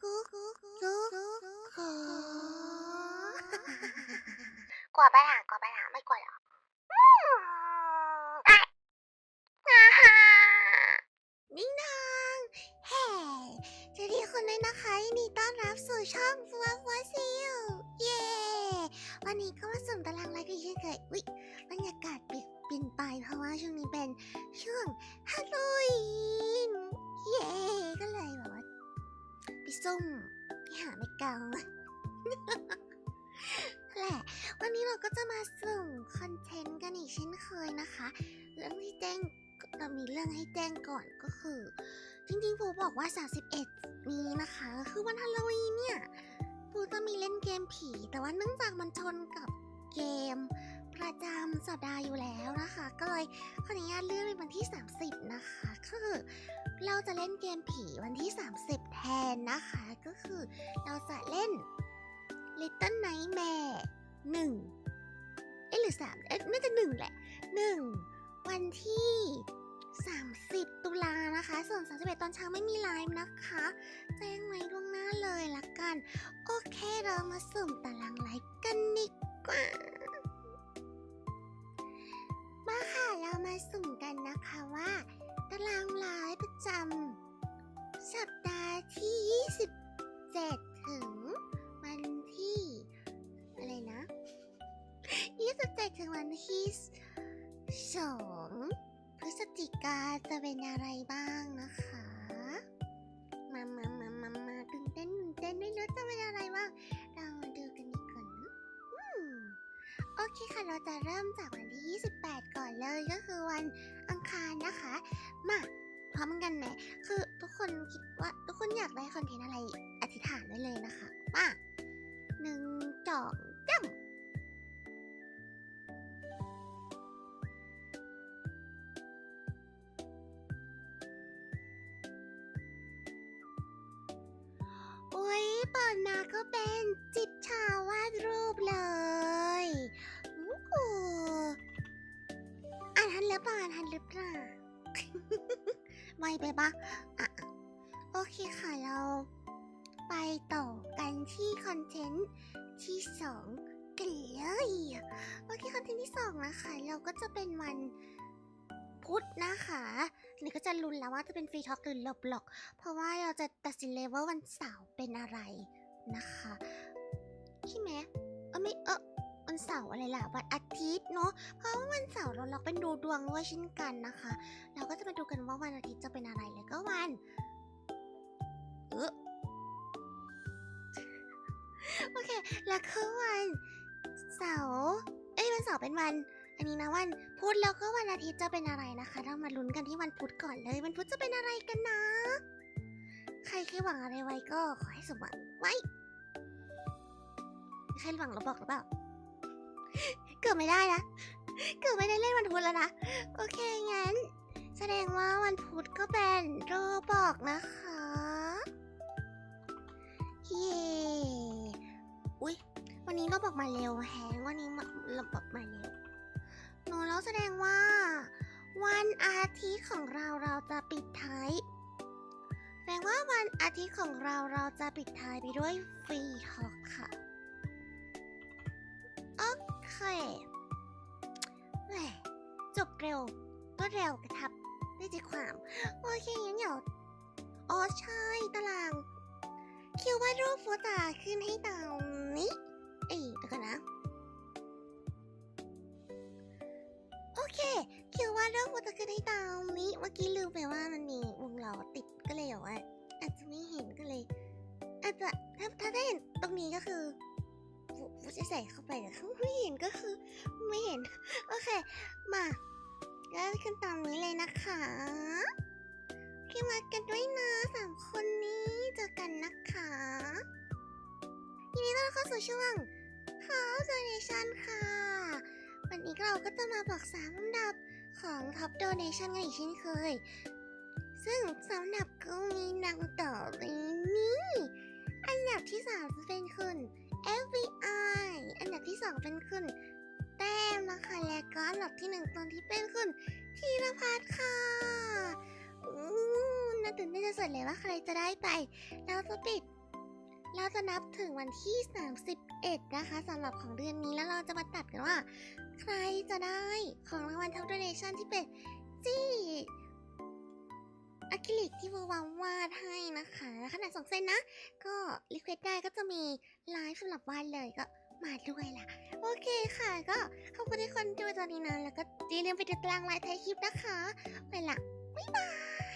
กูกูกูกูกลัวปะล่ะกลัวปะล่ะไม่กลัวหรอกนิ่งนางเฮ้สวัสดีคนเลยนะคะยินดีต้อนรับสู่ช่องฟัวฟัวซิลเย้วันนี้ก็มาสุ่มตารางไลค์กันเช่นเคยอุ๊ยบรรยากาศเปลี่ยนไปเพราะว่าช่วงนี้เป็น ช่วงฮาโลวีนเย้ก็เลยแบบว่าไปซุ่มไปหาไม่เกาแหละวันนี้เราก็จะมาสุ่มคอนเทนต์กันอีกเช่นเคยนะคะ เรื่องที่แจ้งเรามีเรื่องให้แจ้งก่อนก็คือ จริงๆผูบอกว่า 31 นี้นะคะ คือวันฮาโลวีนเนี่ยผูจะมีเล่นเกมผี แต่ว่าเนื่องจากมันชนกับเกม ประจำสัปดาห์อยู่แล้วนะคะ ก็เลยขออนุญาตเลื่อนเป็นวันที่ 30 นะคะก็คือเราจะเล่นเกมผีวันที่ 30 แทนนะคะ ก็คือเราจะเล่น Little Nightmare หนึ่งเอ๊ะหรือสามเอ๊ะน่าจะหนึ่งแหละหนึ่งวันที่ 30 ตุลานะคะ ส่วน 31 ตอนเช้าไม่มีไลฟ์นะคะ แจ้งไว้ล่วงหน้าเลยละกัน โอเคเรามาสุ่มตารางไลฟ์กัน 27ถึงวันที่2พฤศจิกาจะเป็นอะไรบ้างนะคะ มามามามามาตื่นเต้นตื่นเต้นไม่รู้จะเป็นอะไรบ้าง เรามาดูกันดีกว่านะโอเคค่ะ เราจะเริ่มจากวันที่ 28 ก่อนเลยก็คือวันอังคารนะคะ มาพร้อมกันไหม คือทุกคนคิดว่าทุกคนอยากได้คอนเทนต์อะไรอธิษฐานได้เลยนะคะ อุ้ยเปิดมาก็เป็นจิบชาวาดรูปเลยอู้หูอ่านทันหรือเปล่าอ่านทันหรือเปล่า ไวไปปะอะโอเคค่ะเรา ไปต่อกันที่คอนเทนต์ที่สองกันเลยโอเคคอนเทนต์ที่สองนะคะ เราก็จะเป็นวันพุธนะคะ นี่ก็จะลุ้นแล้วว่าจะเป็นฟรีท็อกหรือหลบหลอก เพราะว่าเราจะตัดสินเลยว่าวันเสาร์เป็นอะไรนะคะใช่ไหมเออไม่เออวันเสาร์อะไรล่ะวันอาทิตย์เนาะเพราะว่าวันเสาร์เราล็อกเป็นดูดวงด้วยเช่นกันนะคะ เราก็จะมาดูกันว่าวันอาทิตย์จะเป็นอะไรแล้วก็วันเออโอเค แล้วก็วันเสาร์เอ้ยวันเสาร์เป็นวัน อันนี้นะวันพุธแล้วก็วันอาทิตย์จะเป็นอะไรนะคะ เรามาลุ้นกันที่วันพุธก่อนเลยวันพุธจะเป็นอะไรกันนะ ใครเคยหวังอะไรไว้ก็ขอให้สมหวังไว้ใครหวังเราบอกหรือเปล่าเกิดไม่ได้นะเกิดไม่ได้เล่นวันพุธแล้วนะโอเคงั้น แสดงว่าวันพุธก็เป็นโรบอกนะคะเย้อุ๊ยวันนี้เราบอกมาเร็วแฮงวันนี้มาเราบอกมาเร็ว แสดงว่า วันอาทิตย์ของเราเราจะปิดท้ายแสดงว่าวันอาทิตย์ของเราเราจะปิดท้ายไปด้วยฟรีทอ l k ค่ะโอเคแหมจบเร็วก็เร็วกระทับได้ใจความโอเคงั้นเดี๋ยวอ๋อใช่ตาราง คิววาดรูปฟูตาขึ้นให้ตามนี้ เอ้ยเดี๋ยวก่อนนะ เรื่องมันจะขึ้นให้ตามนี้เมื่อกี้ลืมไปว่ามันมีวงล้อติดก็เลยแบบว่าอาจจะไม่เห็นก็เลย อาจจะถ้าถ้าได้เห็นตรงนี้ก็คือฟูฟูจะใส่เข้าไปแต่ถ้าไม่เห็นก็คือไม่เห็น โอเค มาก็ขึ้นตามนี้เลยนะคะโอเคมากันด้วยนะสามคนนี้เจอกันนะคะยินดีต้อนรับเข้าสู่ช่วง House Donation ค่ะ วันนี้เราก็จะมาบอกสามลำดับ ของท็อปโดเนชั่นกันอีกเช่นเคย ซึ่งสำหรับกูมีนังต่อไปนี้ อันดับที่สามจะเป็นคุณ FBI อันดับที่สองเป็นคุณแต้มนะคะและก็อันดับที่หนึ่งตอนที่เป็นคุณธีรพัฒน์ค่ะอู้น่าตื่นเต้นจะสุดเลยว่าใครจะได้ไปแล้วจะปิด จะนับถึงวันที่ 31 นะคะสำหรับของเดือนนี้แล้วเราจะมาตัดกันว่า ใครจะได้ของรางวัลท็อปโดเนชั่นที่เป็นจี้อะคริลิกที่โบวาวาดให้นะคะขนาด2เซนนะ ก็รีเควสได้ก็จะมีไลฟ์สำหรับวาดเลยก็มาด้วยล่ะ โอเคค่ะ ก็ขอบคุณที่คนดูตอนนี้นะ แล้วก็อย่าลืมไปติดตามไลน์ไทยคลิปนะคะ ไปละ บ๊ายบาย